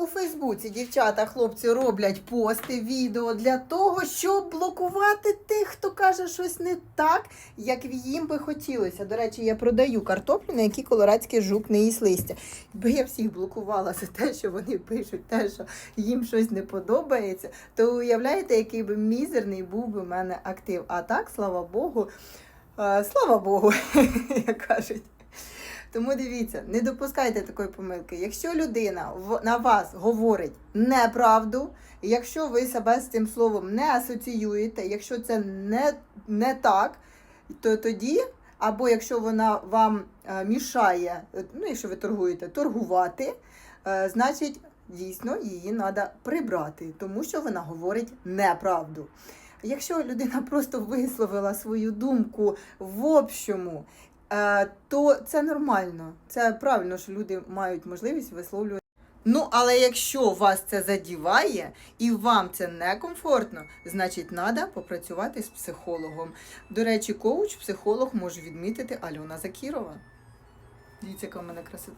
у Фейсбуці дівчата, хлопці роблять пости, відео для того, щоб блокувати тих, хто каже щось не так, як їм би хотілося. До речі, я продаю картоплю, на якій колорадський жук не їсть листя. Якби я всіх блокувала за те, що вони пишуть те, що їм щось не подобається, то уявляєте, який би мізерний був би в мене актив. А так, слава Богу, е, слава Богу, як кажуть. Тому дивіться, не допускайте такої помилки. Якщо людина на вас говорить неправду, якщо ви себе з цим словом не асоціюєте, якщо це не, не так, то тоді, або якщо вона вам е, мішає, е, ну якщо ви торгуєте, торгувати, е, значить дійсно її треба прибрати, тому що вона говорить неправду. Якщо людина просто висловила свою думку в общому, то це нормально. Це правильно, що люди мають можливість висловлювати. Ну, але якщо вас це задіває і вам це некомфортно, значить треба попрацювати з психологом. До речі, коуч, психолог може відмітити Альона Закірова. Дивіться, яка в мене красота.